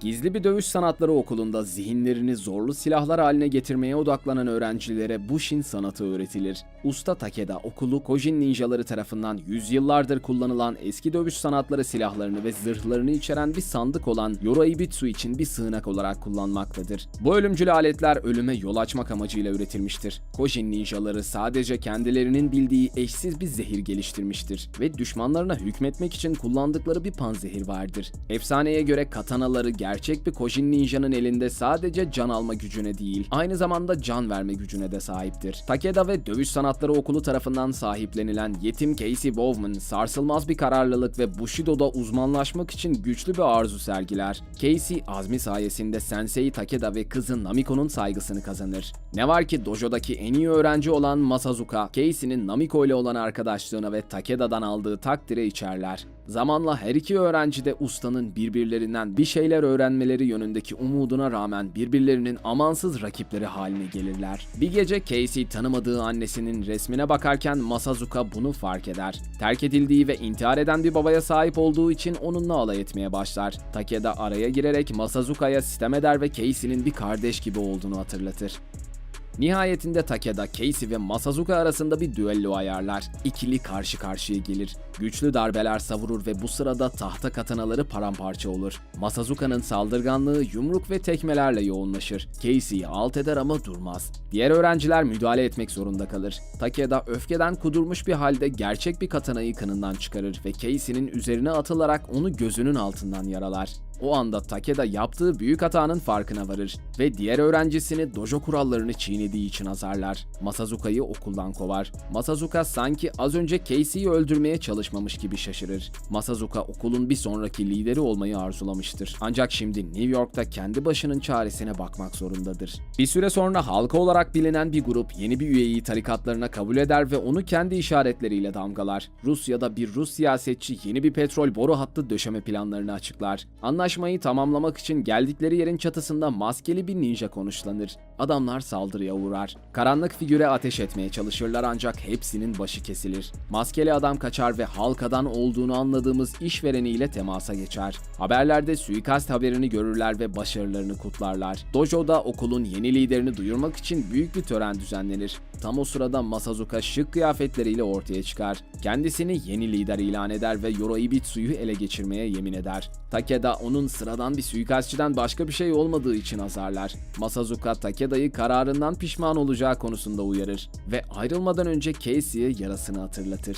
Gizli bir dövüş sanatları okulunda zihinlerini zorlu silahlar haline getirmeye odaklanan öğrencilere Bushin sanatı öğretilir. Usta Takeda okulu Kojin ninjaları tarafından yüzyıllardır kullanılan eski dövüş sanatları silahlarını ve zırhlarını içeren bir sandık olan Yoraibitsu için bir sığınak olarak kullanmaktadır. Bu ölümcül aletler ölüme yol açmak amacıyla üretilmiştir. Kojin ninjaları sadece kendilerinin bildiği eşsiz bir zehir geliştirmiştir ve düşmanlarına hükmetmek için kullandıkları bir panzehir vardır. Efsaneye göre katanaları gerçek bir Kojin ninjanın elinde sadece can alma gücüne değil, aynı zamanda can verme gücüne de sahiptir. Takeda ve Dövüş Sanatları Okulu tarafından sahiplenilen yetim Casey Bowman, sarsılmaz bir kararlılık ve Bushido'da uzmanlaşmak için güçlü bir arzu sergiler. Casey, azmi sayesinde Sensei Takeda ve kızı Namiko'nun saygısını kazanır. Ne var ki dojodaki en iyi öğrenci olan Masazuka, Casey'nin Namiko ile olan arkadaşlığına ve Takeda'dan aldığı takdire içerler. Zamanla her iki öğrenci de ustanın birbirlerinden bir şeyler öğrenmeleri yönündeki umuduna rağmen birbirlerinin amansız rakipleri haline gelirler. Bir gece Casey tanımadığı annesinin resmine bakarken Masazuka bunu fark eder. Terk edildiği ve intihar eden bir babaya sahip olduğu için onunla alay etmeye başlar. Takeda araya girerek Masazuka'ya sitem eder ve Casey'nin bir kardeş gibi olduğunu hatırlatır. Nihayetinde Takeda, Casey ve Masazuka arasında bir düello ayarlar. İkili karşı karşıya gelir. Güçlü darbeler savurur ve bu sırada tahta katanaları paramparça olur. Masazuka'nın saldırganlığı yumruk ve tekmelerle yoğunlaşır. Casey'yi alt eder ama durmaz. Diğer öğrenciler müdahale etmek zorunda kalır. Takeda öfkeden kudurmuş bir halde gerçek bir katanayı kanından çıkarır ve Casey'nin üzerine atılarak onu gözünün altından yaralar. O anda Takeda yaptığı büyük hatanın farkına varır ve diğer öğrencisini dojo kurallarını çiğnediği için azarlar. Masazuka'yı okuldan kovar. Masazuka sanki az önce Casey'yi öldürmeye çalışmamış gibi şaşırır. Masazuka okulun bir sonraki lideri olmayı arzulamıştır. Ancak şimdi New York'ta kendi başının çaresine bakmak zorundadır. Bir süre sonra halka olarak bilinen bir grup yeni bir üyeyi tarikatlarına kabul eder ve onu kendi işaretleriyle damgalar. Rusya'da bir Rus siyasetçi yeni bir petrol boru hattı döşeme planlarını açıklar. Anlaşmayı tamamlamak için geldikleri yerin çatısında maskeli bir ninja konuşlanır. Adamlar saldırıya uğrar. Karanlık figüre ateş etmeye çalışırlar ancak hepsinin başı kesilir. Maskeli adam kaçar ve halkadan olduğunu anladığımız işvereniyle temasa geçer. Haberlerde suikast haberini görürler ve başarılarını kutlarlar. Dojo'da okulun yeni liderini duyurmak için büyük bir tören düzenlenir. Tam o sırada Masazuka şık kıyafetleriyle ortaya çıkar. Kendisini yeni lider ilan eder ve Yoroibitsu'yu ele geçirmeye yemin eder. Takeda onun sıradan bir suikastçiden başka bir şey olmadığı için azarlar. Masazuka Takeda'yı kararından pişman olacağı konusunda uyarır ve ayrılmadan önce Casey'ye yarasını hatırlatır.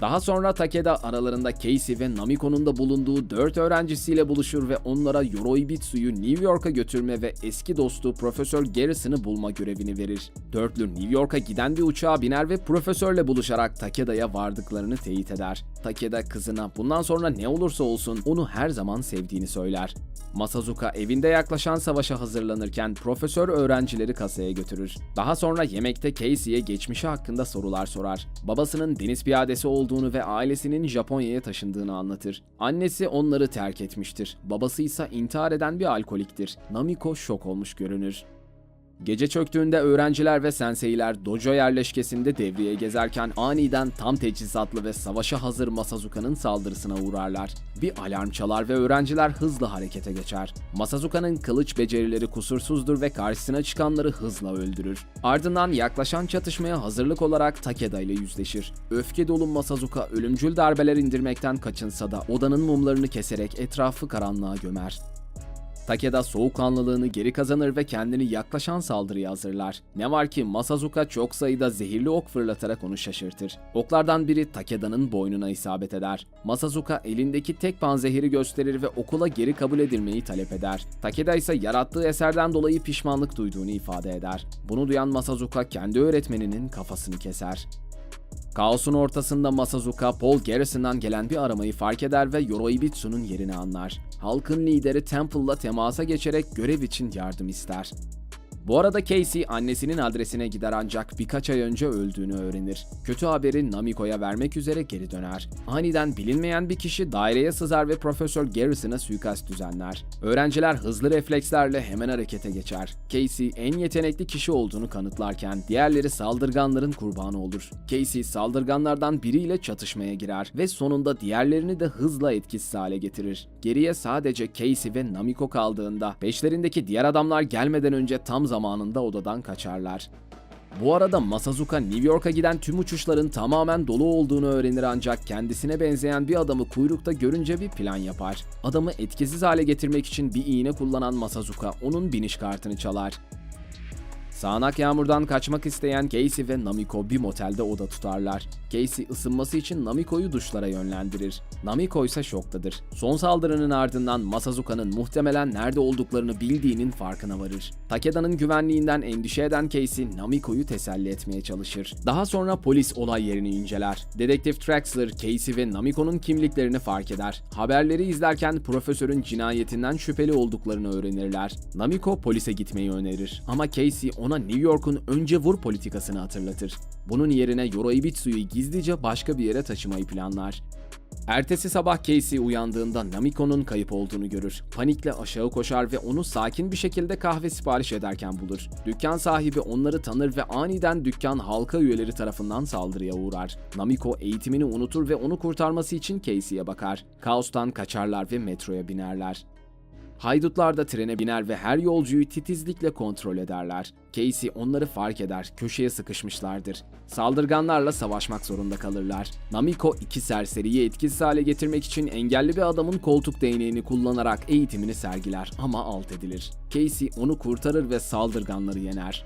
Daha sonra Takeda aralarında Casey ve Namiko'nun da bulunduğu 4 öğrencisiyle buluşur ve onlara Yoroibitsu'yu New York'a götürme ve eski dostu Profesör Garrison'ı bulma görevini verir. Dörtlü New York'a giden bir uçağa biner ve profesörle buluşarak Takeda'ya vardıklarını teyit eder. Takeda kızına bundan sonra ne olursa olsun onu her zaman sevdiğini söyler. Masazuka evinde yaklaşan savaşa hazırlanırken profesör öğrencileri kasaya götürür. Daha sonra yemekte Casey'ye geçmişi hakkında sorular sorar. Babasının deniz piyadesi olduğunu ve ailesinin Japonya'ya taşındığını anlatır. Annesi onları terk etmiştir. Babası ise intihar eden bir alkoliktir. Namiko şok olmuş görünür. Gece çöktüğünde öğrenciler ve senseiler dojo yerleşkesinde devreye gezerken aniden tam teçhizatlı ve savaşa hazır Masazuka'nın saldırısına uğrarlar. Bir alarm çalar ve öğrenciler hızlı harekete geçer. Masazuka'nın kılıç becerileri kusursuzdur ve karşısına çıkanları hızla öldürür. Ardından yaklaşan çatışmaya hazırlık olarak Takeda ile yüzleşir. Öfke dolu Masazuka ölümcül darbeler indirmekten kaçınsa da odanın mumlarını keserek etrafı karanlığa gömer. Takeda soğukkanlılığını geri kazanır ve kendini yaklaşan saldırıya hazırlar. Ne var ki Masazuka çok sayıda zehirli ok fırlatarak onu şaşırtır. Oklardan biri Takeda'nın boynuna isabet eder. Masazuka elindeki tek panzehiri gösterir ve okula geri kabul edilmeyi talep eder. Takeda ise yarattığı eserden dolayı pişmanlık duyduğunu ifade eder. Bunu duyan Masazuka kendi öğretmeninin kafasını keser. Kaosun ortasında Masazuka, Paul Garrison'dan gelen bir aramayı fark eder ve Yoroibitsu'nun yerini anlar. Halkın lideri Temple'la temasa geçerek görev için yardım ister. Bu arada Casey annesinin adresine gider ancak birkaç ay önce öldüğünü öğrenir. Kötü haberi Namiko'ya vermek üzere geri döner. Aniden bilinmeyen bir kişi daireye sızar ve Profesör Garrison'a suikast düzenler. Öğrenciler hızlı reflekslerle hemen harekete geçer. Casey en yetenekli kişi olduğunu kanıtlarken diğerleri saldırganların kurbanı olur. Casey saldırganlardan biriyle çatışmaya girer ve sonunda diğerlerini de hızla etkisiz hale getirir. Geriye sadece Casey ve Namiko kaldığında peşlerindeki diğer adamlar gelmeden önce tam zamanında odadan kaçarlar. Bu arada Masazuka New York'a giden tüm uçuşların tamamen dolu olduğunu öğrenir ancak kendisine benzeyen bir adamı kuyrukta görünce bir plan yapar. Adamı etkisiz hale getirmek için bir iğne kullanan Masazuka onun biniş kartını çalar. Sağanak yağmurdan kaçmak isteyen Casey ve Namiko bir motelde oda tutarlar. Casey ısınması için Namiko'yu duşlara yönlendirir. Namiko ise şoktadır. Son saldırının ardından Masazuka'nın muhtemelen nerede olduklarını bildiğinin farkına varır. Takeda'nın güvenliğinden endişe eden Casey Namiko'yu teselli etmeye çalışır. Daha sonra polis olay yerini inceler. Dedektif Traxler, Casey ve Namiko'nun kimliklerini fark eder. Haberleri izlerken profesörün cinayetinden şüpheli olduklarını öğrenirler. Namiko polise gitmeyi önerir ama Casey ona New York'un önce vur politikasını hatırlatır. Bunun yerine Yoroibitsu'yu gizlice başka bir yere taşımayı planlar. Ertesi sabah Casey uyandığında Namiko'nun kayıp olduğunu görür. Panikle aşağı koşar ve onu sakin bir şekilde kahve sipariş ederken bulur. Dükkan sahibi onları tanır ve aniden dükkan halka üyeleri tarafından saldırıya uğrar. Namiko eğitimini unutur ve onu kurtarması için Casey'ye bakar. Kaostan kaçarlar ve metroya binerler. Haydutlar da trene biner ve her yolcuyu titizlikle kontrol ederler. Casey onları fark eder, köşeye sıkışmışlardır. Saldırganlarla savaşmak zorunda kalırlar. Namiko iki serseriyi etkisiz hale getirmek için engelli bir adamın koltuk değneğini kullanarak eğitimini sergiler ama alt edilir. Casey onu kurtarır ve saldırganları yener.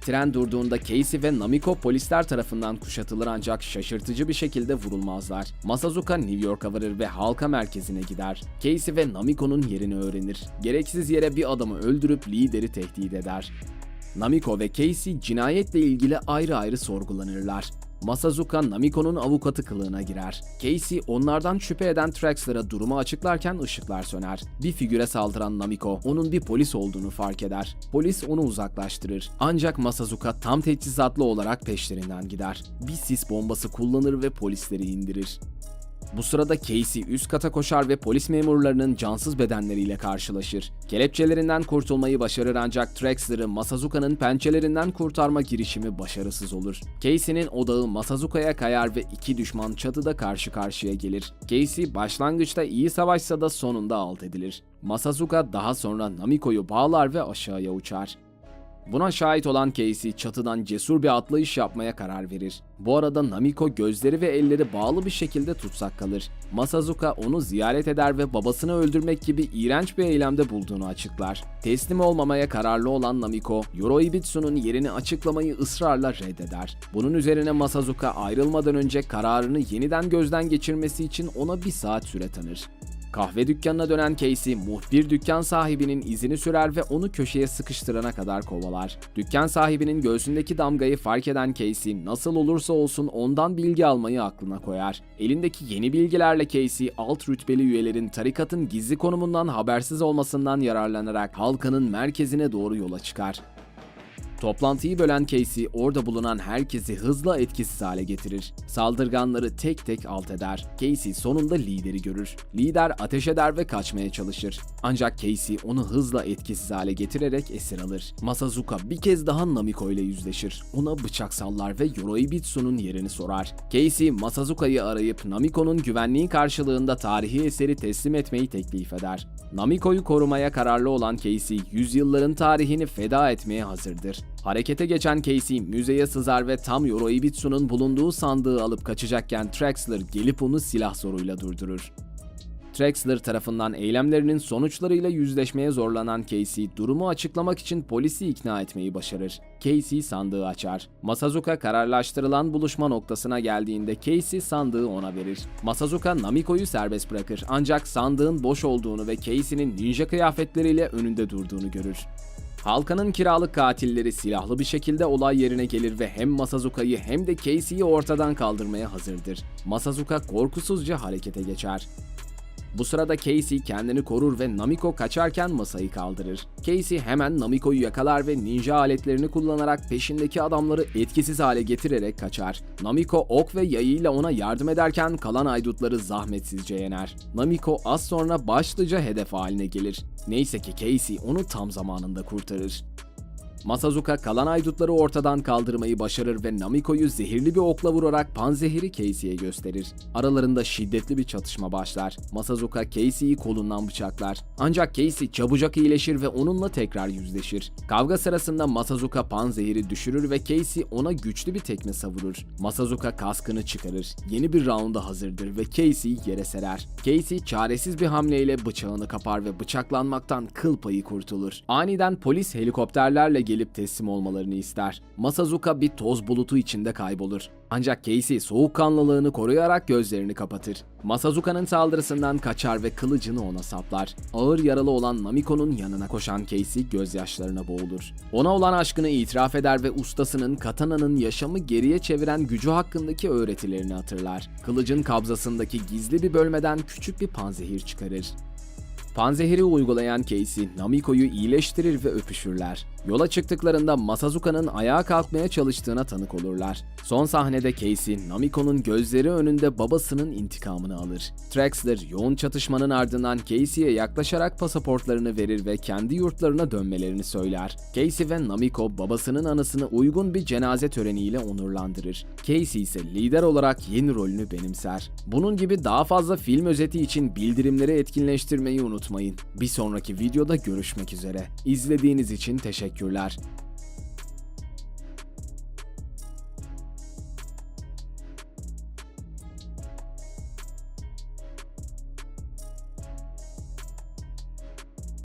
Tren durduğunda Casey ve Namiko polisler tarafından kuşatılır ancak şaşırtıcı bir şekilde vurulmazlar. Masazuka New York'a varır ve halka merkezine gider. Casey ve Namiko'nun yerini öğrenir. Gereksiz yere bir adamı öldürüp lideri tehdit eder. Namiko ve Casey cinayetle ilgili ayrı ayrı sorgulanırlar. Masazuka Namiko'nun avukatı kılığına girer. Casey onlardan şüphe eden Traxler'a durumu açıklarken ışıklar söner. Bir figüre saldıran Namiko onun bir polis olduğunu fark eder. Polis onu uzaklaştırır. Ancak Masazuka tam teçhizatlı olarak peşlerinden gider. Bir sis bombası kullanır ve polisleri indirir. Bu sırada Casey üst kata koşar ve polis memurlarının cansız bedenleriyle karşılaşır. Kelepçelerinden kurtulmayı başarır ancak Traxler'ı Masazuka'nın pençelerinden kurtarma girişimi başarısız olur. Casey'nin odağı Masazuka'ya kayar ve iki düşman çatıda karşı karşıya gelir. Casey başlangıçta iyi savaşsa da sonunda alt edilir. Masazuka daha sonra Namiko'yu bağlar ve aşağıya uçar. Buna şahit olan Casey çatıdan cesur bir atlayış yapmaya karar verir. Bu arada Namiko gözleri ve elleri bağlı bir şekilde tutsak kalır. Masazuka onu ziyaret eder ve babasını öldürmek gibi iğrenç bir eylemde bulduğunu açıklar. Teslim olmamaya kararlı olan Namiko, Yoroibitsu'nun yerini açıklamayı ısrarla reddeder. Bunun üzerine Masazuka ayrılmadan önce kararını yeniden gözden geçirmesi için ona bir saat süre tanır. Kahve dükkanına dönen Casey, muhbir dükkan sahibinin izini sürer ve onu köşeye sıkıştırana kadar kovalar. Dükkan sahibinin göğsündeki damgayı fark eden Casey, nasıl olursa olsun ondan bilgi almayı aklına koyar. Elindeki yeni bilgilerle Casey, alt rütbeli üyelerin tarikatın gizli konumundan habersiz olmasından yararlanarak halkanın merkezine doğru yola çıkar. Toplantıyı bölen Casey orada bulunan herkesi hızla etkisiz hale getirir. Saldırganları tek tek alt eder. Casey sonunda lideri görür. Lider ateş eder ve kaçmaya çalışır. Ancak Casey onu hızla etkisiz hale getirerek esir alır. Masazuka bir kez daha Namiko ile yüzleşir. Ona bıçak sallar ve Yoroibitsu'nun yerini sorar. Casey Masazuka'yı arayıp Namiko'nun güvenliği karşılığında tarihi eseri teslim etmeyi teklif eder. Namiko'yu korumaya kararlı olan Casey, yüzyılların tarihini feda etmeye hazırdır. Harekete geçen Casey müzeye sızar ve tam Yoroibitsu'nun bulunduğu sandığı alıp kaçacakken Traxler gelip onu silah zoruyla durdurur. Traxler tarafından eylemlerinin sonuçlarıyla yüzleşmeye zorlanan Casey, durumu açıklamak için polisi ikna etmeyi başarır. Casey sandığı açar. Masazuka kararlaştırılan buluşma noktasına geldiğinde Casey sandığı ona verir. Masazuka Namiko'yu serbest bırakır ancak sandığın boş olduğunu ve Casey'nin ninja kıyafetleriyle önünde durduğunu görür. Halkanın kiralık katilleri silahlı bir şekilde olay yerine gelir ve hem Masazuka'yı hem de Casey'yi ortadan kaldırmaya hazırdır. Masazuka korkusuzca harekete geçer. Bu sırada Casey kendini korur ve Namiko kaçarken masayı kaldırır. Casey hemen Namiko'yu yakalar ve ninja aletlerini kullanarak peşindeki adamları etkisiz hale getirerek kaçar. Namiko ok ve yayıyla ona yardım ederken kalan aydutları zahmetsizce yener. Namiko az sonra başlıca hedef haline gelir. Neyse ki Casey onu tam zamanında kurtarır. Masazuka kalan aydutları ortadan kaldırmayı başarır ve Namiko'yu zehirli bir okla vurarak panzehiri Casey'e gösterir. Aralarında şiddetli bir çatışma başlar. Masazuka Casey'yi kolundan bıçaklar. Ancak Casey çabucak iyileşir ve onunla tekrar yüzleşir. Kavga sırasında Masazuka panzehiri düşürür ve Casey ona güçlü bir tekme savurur. Masazuka kaskını çıkarır. Yeni bir raunda hazırdır ve Casey'yi yere serer. Casey çaresiz bir hamleyle bıçağını kapar ve bıçaklanmaktan kıl payı kurtulur. Aniden polis helikopterlerle gelip teslim olmalarını ister. Masazuka bir toz bulutu içinde kaybolur. Ancak Casey soğukkanlılığını koruyarak gözlerini kapatır. Masazuka'nın saldırısından kaçar ve kılıcını ona saplar. Ağır yaralı olan Namiko'nun yanına koşan Casey gözyaşlarına boğulur. Ona olan aşkını itiraf eder ve ustasının katananın yaşamı geriye çeviren gücü hakkındaki öğretilerini hatırlar. Kılıcın kabzasındaki gizli bir bölmeden küçük bir panzehir çıkarır. Panzehiri uygulayan Casey, Namiko'yu iyileştirir ve öpüşürler. Yola çıktıklarında Masazuka'nın ayağa kalkmaya çalıştığına tanık olurlar. Son sahnede Casey, Namiko'nun gözleri önünde babasının intikamını alır. Traxler yoğun çatışmanın ardından Casey'e yaklaşarak pasaportlarını verir ve kendi yurtlarına dönmelerini söyler. Casey ve Namiko babasının anısını uygun bir cenaze töreniyle onurlandırır. Casey ise lider olarak yeni rolünü benimser. Bunun gibi daha fazla film özeti için bildirimleri etkinleştirmeyi unutmayın. Bir sonraki videoda görüşmek üzere. İzlediğiniz için teşekkürler.